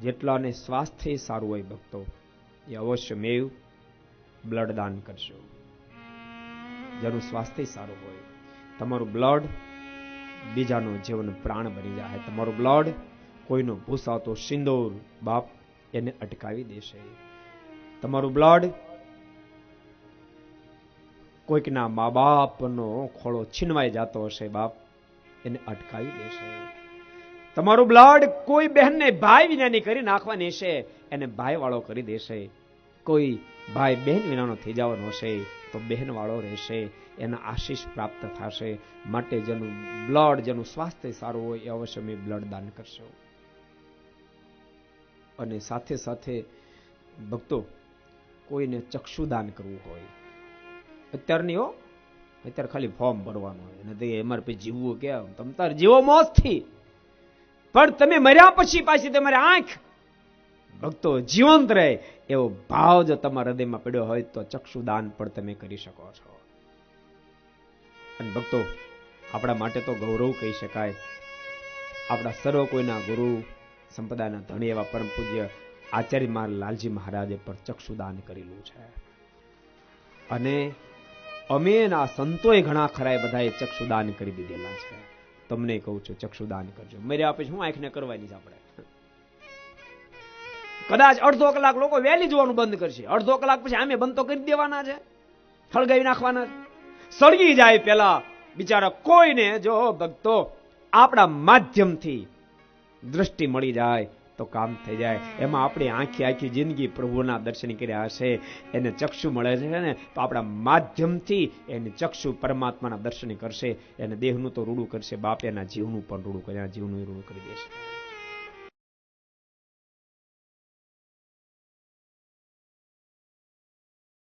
જેટલાને સ્વાસ્થ્ય સારું હોય ભક્તો, એ અવશ્ય મેવ બ્લડ દાન કરશો જેનું સ્વાસ્થ્ય સારું હોય, તમારું બ્લડ બીજાનું જીવન પ્રાણ બની જાય. તમારું બ્લડ કોઈનો ભૂસાતો સિંદૂર બાપ એને અટકાવી દેશે. તમારું બ્લડ કોઈકના મા બાપનો ખોળો છીનવાઈ જતો હશે બાપ, એને અટકાવી દેશે. તમારું બ્લડ કોઈ બહેનને ભાઈ વિનાની કરી નાખવાની છે, એને ભાઈ વાળો કરી દેશે. કોઈ ભાઈ બહેન વિનાનો થઈ જવાનો હશે, તો બહેન વાળો રહેશે, એના આશીષ પ્રાપ્ત થશે. માટે જેનું બ્લડ જેનું સ્વાસ્થ્ય સારું હોય, એ અવશ્ય મેં બ્લડ દાન કરશો. અને સાથે સાથે ભક્તો, કોઈને ચક્ષુદાન કરવું હોય. અત્યારની હો, અત્યારે ખાલી ફોર્મ ભરવાનું હોય. અને એમાં પછી જીવવું કેમ? તમ તાર જીવો મોજથી પણ તમે મર્યા પછી પાછી તમારી આંખ. ભક્તો જીવંત રહે એવો ભાવ જો તમારા હૃદયમાં પડ્યો હોય તો ચક્ષુદાન પણ તમે કરી શકો છો. અને ભક્તો, આપણા માટે તો ગૌરવ કહી શકાય. આપણા સર્વ કોઈના ગુરુ, સંપદાના ધણી એવા પરમ પૂજ્ય આચાર્ય માર લાલજી મહારાજે પણ ચક્ષુદાન કરેલું છે. અને અમે ના સંતોએ ઘણા ખરા બધાએ ચક્ષુદાન કરી દીધેલા છે. તમને કહું છું, ચક્ષુદાન કરજો. મર્યા પછી હું આંખને કરવાની છે આપણે. કદાચ અડધો કલાક લોકો વહેલી જોવાનું બંધ કરશે. અડધો કલાક પછી આમે બંધ તો કરી દેવાના છે. સળગાવી નાખવાના છે. સળગી જાય પેલા બિચારા કોઈને જો ભક્તો આપણા માધ્યમથી દ્રષ્ટિ મળી જાય તો કામ થઈ જાય. એમાં આપણી આખી આખી જિંદગી પ્રભુના દર્શન કર્યા હશે. એને ચક્ષુ મળે છે ને, તો આપણા માધ્યમથી એને ચક્ષુ પરમાત્માના દર્શન કરશે. એને દેહનું તો રૂડું કરશે, બાપ એના જીવનું પણ રૂડું કરે જીવનું રૂડું કરી દેશે.